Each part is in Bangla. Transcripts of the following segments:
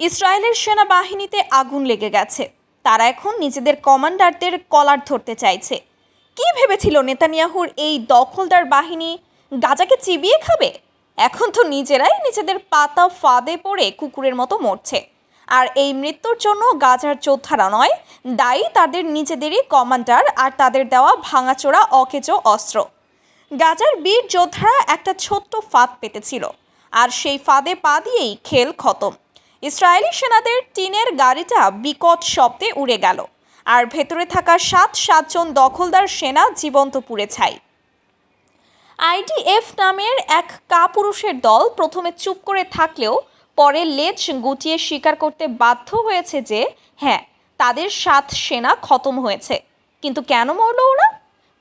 ইসরায়েলের সেনাবাহিনীতে আগুন লেগে গেছে। তারা এখন নিজেদের কমান্ডারদের কলার ধরতে চাইছে। কি ভেবেছিল নেতানিয়াহুর এই দখলদার বাহিনী? গাজাকে চিবিয়ে খাবে? এখন তো নিজেরাই নিজেদের পাতা ফাঁদে পড়ে কুকুরের মতো মরছে। আর এই মৃত্যুর জন্য গাজার যোদ্ধারা নয়, দায়ী তাদের নিজেদেরই কমান্ডার আর তাদের দেওয়া ভাঙাচোরা অকেজো অস্ত্র। গাজার বীর যোদ্ধারা একটা ছোট্ট ফাঁদ পেতেছিল। আর সেই ফাঁদে পা দিয়েই খেল খতম। ইসরায়েলি সেনাদের টিনের গাড়িটা বিকট শব্দে উড়ে গেল, আর ভেতরে থাকা সাত, সাতজন দখলদার সেনা জীবন্ত পুড়ে ছাই। আইডিএফ নামের এক কাপুরুষের দল প্রথমে চুপ করে থাকলেও পরে লেজ গুটিয়ে স্বীকার করতে বাধ্য হয়েছে যে হ্যাঁ তাদের সাত সেনা খতম হয়েছে। কিন্তু কেন মরল ওরা?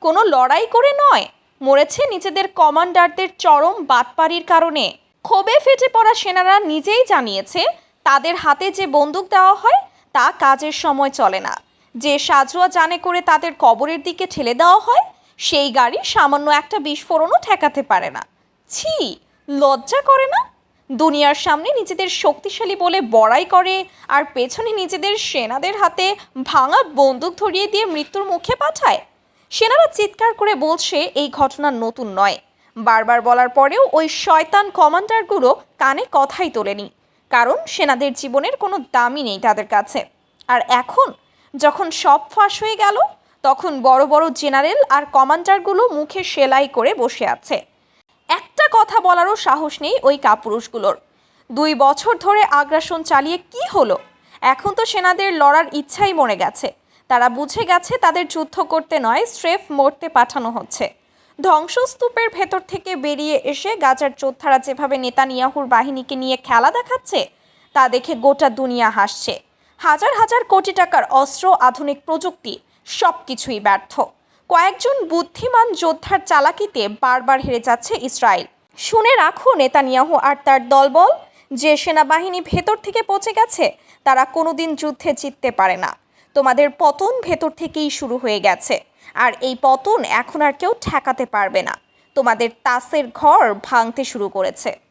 কোনো লড়াই করে নয়। মরেছে নিজেদের কমান্ডারদের চরম বাটপাড়ির কারণে। ক্ষোভে ফেটে পড়া সেনারা নিজেই জানিয়েছে তাদের হাতে যে বন্দুক দেওয়া হয়, তা কাজের সময় চলে না। যে সাজোয়া জানে করে তাদের কবরের দিকে ঠেলে দেওয়া হয়, সেই গাড়ি সামান্য একটা বিস্ফোরণও ঠেকাতে পারে না। ছি, লজ্জা করে না? দুনিয়ার সামনে নিজেদের শক্তিশালী বলে বড়াই করে, আর পেছনে নিজেদের সেনাদের হাতে ভাঙা বন্দুক ধরিয়ে দিয়ে মৃত্যুর মুখে পাঠায়? সেনারা চিৎকার করে বলছে, এই ঘটনা নতুন নয়। বারবার বলার পরেও ওই শয়তান কমান্ডারগুলো কানে কথাই তোলেনি। কারণ সেনাদের জীবনের কোনো দামই নেই তাদের কাছে। আর এখন যখন সব ফাঁস হয়ে গেল, তখন বড় বড় জেনারেল আর কমান্ডারগুলো মুখে সেলাই করে বসে আছে। একটা কথা বলারও সাহস নেই ওই কাপুরুষগুলোর। দুই বছর ধরে আগ্রাসন চালিয়ে কি হলো? এখন তো সেনাদের লড়ার ইচ্ছাই মরে গেছে। তারা বুঝে গেছে তাদের যুদ্ধ করতে নয়, স্রেফ মরতে পাঠানো হচ্ছে। ধ্বংসস্তূপের ভেতর থেকে বেরিয়ে এসে গাজার যোদ্ধারা যেভাবে নেতানিয়াহুর বাহিনীকে নিয়ে খেলা দেখাচ্ছে, তা দেখে গোটা দুনিয়া হাসছে। হাজার হাজার কোটি টাকার অস্ত্র, আধুনিক প্রযুক্তি সব কিছুই ব্যর্থ। কয়েকজন বুদ্ধিমান যোদ্ধার চালাকিতে বারবার হেরে যাচ্ছে ইসরায়েল। শুনে রাখো, নেতানিয়াহু আর তার দলবল, যে সেনাবাহিনী ভেতর থেকে পচে গেছে, তারা কোনোদিন যুদ্ধে জিততে পারে না। তোমাদের পতন ভেতর থেকেই শুরু হয়ে গেছে। আর এই পতন এখন আর কেউ ঠেকাতে পারবে না। তোমাদের তাসের ঘর ভাঙতে শুরু করেছে।